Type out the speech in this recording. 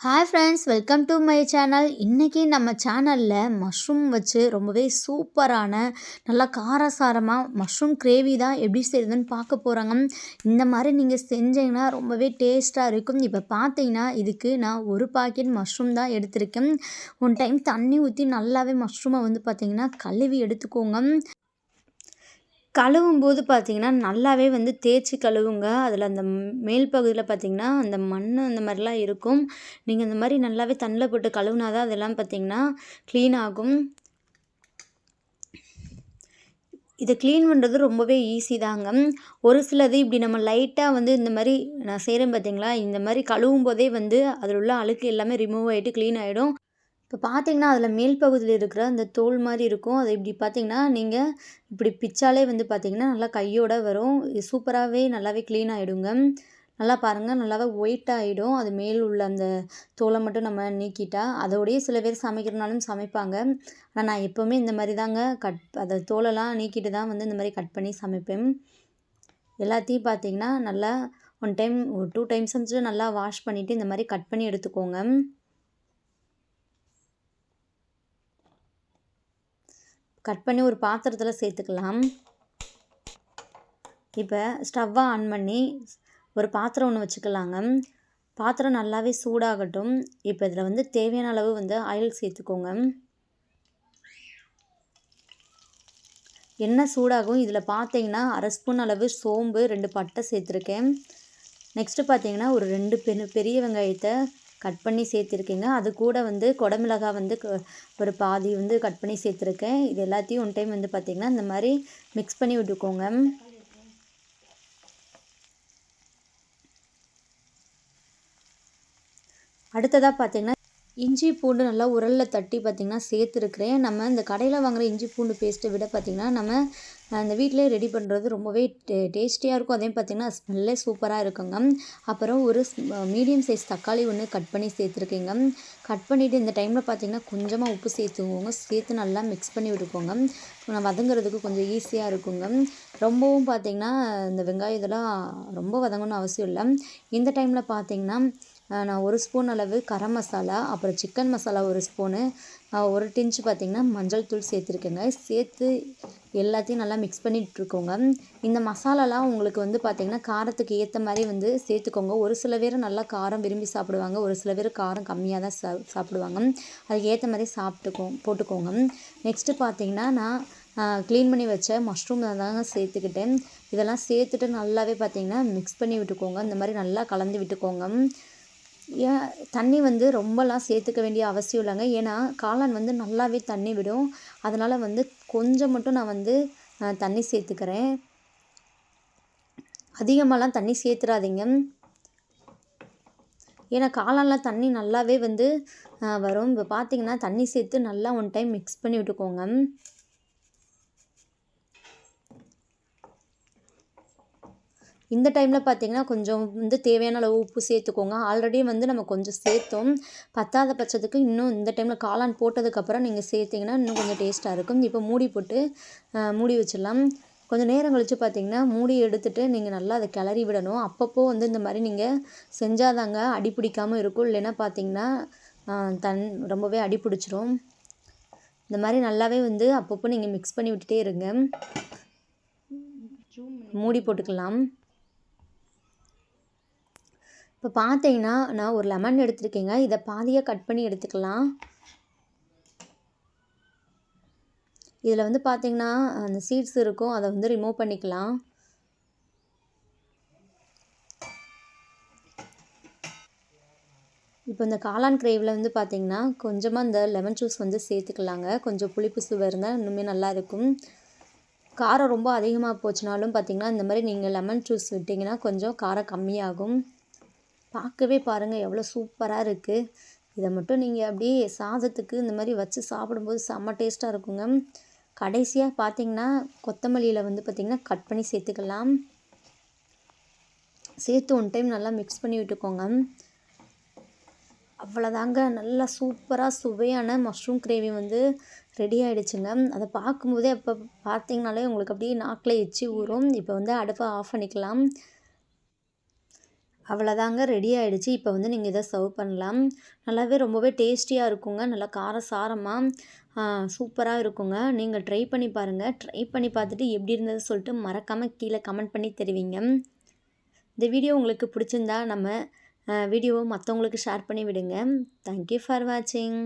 Hi friends welcome to my channel இன்றைக்கி நம்ம சேனலில் மஷ்ரூம் வச்சு ரொம்பவே சூப்பரான நல்லா காரசாரமாக மஷ்ரூம் கிரேவி தான் எப்படி செய்யுதுன்னு பார்க்க போகிறாங்க இந்த மாதிரி நீங்கள் செஞ்சீங்கன்னா ரொம்பவே டேஸ்ட்டாக இருக்கும். இப்போ பார்த்தீங்கன்னா இதுக்கு நான் ஒரு பாக்கெட் மஷ்ரூம் தான் எடுத்திருக்கேன். ஒன் டைம் தண்ணி ஊற்றி நல்லாவே மஷ்ரூமை வந்து பார்த்திங்கன்னா கழுவி எடுத்துக்கோங்க. கழுவும் போது பார்த்திங்கன்னா நல்லாவே வந்து தேய்ச்சி கழுவுங்க. அதில் அந்த மேல் பகுதியில் பார்த்திங்கன்னா அந்த மண் அந்த மாதிரிலாம் இருக்கும். நீங்கள் இந்த மாதிரி நல்லாவே தண்ணில் போட்டு கழுவுனா தான் அதெல்லாம் பார்த்திங்கன்னா க்ளீன் ஆகும். இதை க்ளீன் பண்ணுறது ரொம்பவே ஈஸி தாங்க. ஒரு சிலது இப்படி நம்ம லைட்டாக வந்து இந்த மாதிரி நான் செய்கிறேன் பார்த்தீங்களா? இந்த மாதிரி கழுவும் போதே வந்து அதில் உள்ள அழுக்கு எல்லாமே ரிமூவ் ஆகிட்டு க்ளீன் ஆகிடும் இப்போ பார்த்தீங்கன்னா அதில் மேல் பகுதியில் இருக்கிற அந்த தோல் மாதிரி இருக்கும். அது இப்படி பார்த்தீங்கன்னா நீங்கள் இப்படி பிச்சாலே வந்து பார்த்தீங்கன்னா நல்லா கையோட வரும். சூப்பராகவே நல்லாவே க்ளீன் ஆகிடுங்க நல்லா பாருங்கள் நல்லாவே ஒயிட் ஆகிடும் அது மேல் உள்ள அந்த தோலை மட்டும் நம்ம நீக்கிட்டா அதோடய சில பேர் சமைக்கிறனாலும் சமைப்பாங்க. ஆனால் நான் எப்போவுமே இந்த மாதிரி தாங்க கட் அதை தோலெல்லாம் நீக்கிட்டு தான் வந்து இந்த மாதிரி கட் பண்ணி சமைப்பேன். எல்லாத்தையும் பார்த்தீங்கன்னா நல்லா ஒன் டைம் ஒரு டூ டைம்ஸ் வந்து நல்லா வாஷ் பண்ணிவிட்டு இந்த மாதிரி கட் பண்ணி எடுத்துக்கோங்க. கட் பண்ணி ஒரு பாத்திரத்தில் சேர்த்துக்கலாம். இப்போ ஸ்டவ்வை ஆன் பண்ணி ஒரு பாத்திரம் ஒன்று வச்சுக்கலாங்க. பாத்திரம் நல்லாவே சூடாகட்டும். இப்போ இதில் வந்து தேவையான அளவு வந்து ஆயில் சேர்த்துக்கோங்க. எண்ணெய் சூடாகும். இதில் பார்த்தீங்கன்னா அரை ஸ்பூன் அளவு சோம்பு ரெண்டு பட்டை சேர்த்துருக்கேன். நெக்ஸ்ட்டு பார்த்தீங்கன்னா ஒரு ரெண்டு பெரிய வெங்காயத்தை கட் பண்ணி சேர்த்துருக்கேங்க. அது கூட வந்து குடமிளகா வந்து ஒரு பாதி வந்து கட் பண்ணி சேர்த்துருக்கேன். இது எல்லாத்தையும் ஒன் டைம் வந்து பார்த்திங்கன்னா இந்த மாதிரி மிக்ஸ் பண்ணி விட்டுக்கோங்க. அடுத்ததாக பார்த்திங்கன்னா இஞ்சி பூண்டு நல்லா உரலில் தட்டி பார்த்திங்கன்னா சேர்த்துருக்குறேன். நம்ம இந்த கடையில் வாங்குகிற இஞ்சி பூண்டு பேஸ்ட்டை விட பார்த்திங்கன்னா நம்ம அந்த வீட்டிலே ரெடி பண்ணுறது ரொம்பவே டே டேஸ்டியாக இருக்கும். அதே பார்த்திங்கன்னா ஸ்மெல்லே சூப்பராக இருக்குங்க. அப்புறம் ஒரு மீடியம் சைஸ் தக்காளி ஒன்று கட் பண்ணி சேர்த்துருக்கேங்க. கட் பண்ணிவிட்டு இந்த டைமில் பார்த்திங்கன்னா கொஞ்சமாக உப்பு சேர்த்துக்கோங்க. சேர்த்து நல்லா மிக்ஸ் பண்ணி விட்டுக்கோங்க. வதங்குறதுக்கு கொஞ்சம் ஈஸியாக இருக்குங்க. ரொம்பவும் பார்த்திங்கன்னா இந்த வெங்காயம் இதெல்லாம் ரொம்ப வதங்கணும்னு அவசியம் இல்லை. இந்த டைமில் பார்த்திங்கன்னா நான் ஒரு ஸ்பூன் அளவு கரம் மசாலா அப்புறம் சிக்கன் மசாலா ஒரு ஸ்பூனு. ஒரு டிஞ்சு பார்த்திங்கன்னா மஞ்சள் தூள் சேர்த்துருக்கேங்க. சேர்த்து எல்லாத்தையும் நல்லா மிக்ஸ் பண்ணிகிட்ருக்கோங்க இந்த மசாலாலாம் உங்களுக்கு வந்து பார்த்திங்கன்னா காரத்துக்கு ஏற்ற மாதிரி வந்து சேர்த்துக்கோங்க. ஒரு சில பேர் நல்லா காரம் விரும்பி சாப்பிடுவாங்க ஒரு சில பேர் காரம் கம்மியாக தான் சா சாப்பிடுவாங்க. அதுக்கு ஏற்ற மாதிரி சாப்பிட்டுக்கோ போட்டுக்கோங்க. நெக்ஸ்ட்டு பார்த்திங்கன்னா நான் க்ளீன் பண்ணி வச்ச மஷ்ரூம் தாங்க சேர்த்துக்கிட்டேன். இதெல்லாம் சேர்த்துட்டு நல்லாவே பார்த்திங்கன்னா மிக்ஸ் பண்ணி விட்டுக்கோங்க. இந்த மாதிரி நல்லா கலந்து விட்டுக்கோங்க. தண்ணி வந்து ரொம்பலாம் சேர்த்துக்க வேண்டிய அவசியம் இல்லைங்க. ஏன்னா காளான் வந்து நல்லாவே தண்ணி விடும். அதனால் வந்து கொஞ்சம் மட்டும் நான் வந்து தண்ணி சேர்த்துக்கிறேன். அதிகமாகலாம் தண்ணி சேர்த்துறாதீங்க. ஏன்னா காளான்லாம் தண்ணி நல்லாவே வந்து வரும். இப்போ பார்த்தீங்கன்னா தண்ணி சேர்த்து நல்லா ஒன் டைம் மிக்ஸ் பண்ணி விட்டுக்கோங்க. இந்த டைமில் பார்த்திங்கன்னா கொஞ்சம் வந்து தேவையான அளவு உப்பு சேர்த்துக்கோங்க. ஆல்ரெடி வந்து நம்ம கொஞ்சம் சேர்த்தோம். பத்தாத பட்சத்துக்கு இன்னும் இந்த டைமில் காளான் போட்டதுக்கப்புறம் நீங்கள் சேர்த்திங்கன்னா இன்னும் கொஞ்சம் டேஸ்ட்டாக இருக்கும். இப்போ மூடி போட்டு மூடி வச்சிடலாம். கொஞ்சம் நேரம் கழித்து பார்த்தீங்கன்னா மூடி எடுத்துகிட்டு நீங்கள் நல்லா அதை கிளறி விடணும். அப்பப்போ வந்து இந்த மாதிரி நீங்கள் செஞ்சாதாங்க அடி பிடிக்காமல் இருக்கும். இல்லைன்னா பார்த்தீங்கன்னா தன் ரொம்பவே அடி பிடிச்சிரும். இந்த மாதிரி நல்லாவே வந்து அப்பப்போ நீங்கள் மிக்ஸ் பண்ணி விட்டுட்டே இருங்க. மூடி போட்டுக்கலாம். இப்போ பார்த்தீங்கன்னா நான் ஒரு லெமன் எடுத்துருக்கேங்க. இதை பாதியாக கட் பண்ணி எடுத்துக்கலாம். இதில் வந்து பார்த்திங்கன்னா அந்த சீட்ஸ் இருக்கும். அதை வந்து ரிமூவ் பண்ணிக்கலாம். இப்போ இந்த காளான் கிரேவில் வந்து பார்த்திங்கன்னா கொஞ்சமாக இந்த லெமன் ஜூஸ் வந்து சேர்த்துக்கலாங்க. கொஞ்சம் புளிப்பு சுவருங்க இன்னுமே நல்லா இருக்கும். காரம் ரொம்ப அதிகமாக போச்சுனாலும் பார்த்திங்கன்னா இந்த மாதிரி நீங்கள் லெமன் ஜூஸ் விட்டிங்கன்னா கொஞ்சம் காரம் கம்மியாகும். பார்க்கவே பாருங்கள் எவ்வளோ சூப்பராக இருக்குது இதை மட்டும் நீங்கள் அப்படியே சாதத்துக்கு இந்த மாதிரி வச்சு சாப்பிடும்போது செம்ம டேஸ்ட்டாக இருக்குங்க. கடைசியாக பார்த்தீங்கன்னா கொத்தமல்லியில் வந்து பார்த்திங்கன்னா கட் பண்ணி சேர்த்துக்கலாம். சேர்த்து ஒன் டைம் நல்லா மிக்ஸ் பண்ணி விட்டுக்கோங்க. அவ்வளோதாங்க நல்லா சூப்பராக சுவையான மஷ்ரூம் கிரேவி வந்து ரெடி ஆகிடுச்சுங்க அதை பார்க்கும்போதே அப்போ பார்த்தீங்கனாலே உங்களுக்கு அப்படியே நாக்கில் எச்சி ஊறும். இப்போ வந்து அடுப்பை ஆஃப் பண்ணிக்கலாம். அவ்வளோதாங்க ரெடி ஆகிடுச்சு இப்போ வந்து நீங்கள் இதை சர்வ் பண்ணலாம். நல்லாவே ரொம்பவே டேஸ்டியாக இருக்குங்க. நல்லா கார சாரமாக சூப்பராக இருக்குங்க. நீங்கள் ட்ரை பண்ணி பாருங்கள் ட்ரை பண்ணி பார்த்துட்டு எப்படி இருந்தது சொல்லிட்டு மறக்காமல் கீழே கமெண்ட் பண்ணி தெரிவிங்க. இந்த வீடியோ உங்களுக்கு பிடிச்சிருந்தா நம்ம வீடியோவை மற்றவங்களுக்கு ஷேர் பண்ணி விடுங்க. தேங்க்யூ ஃபார் வாட்சிங்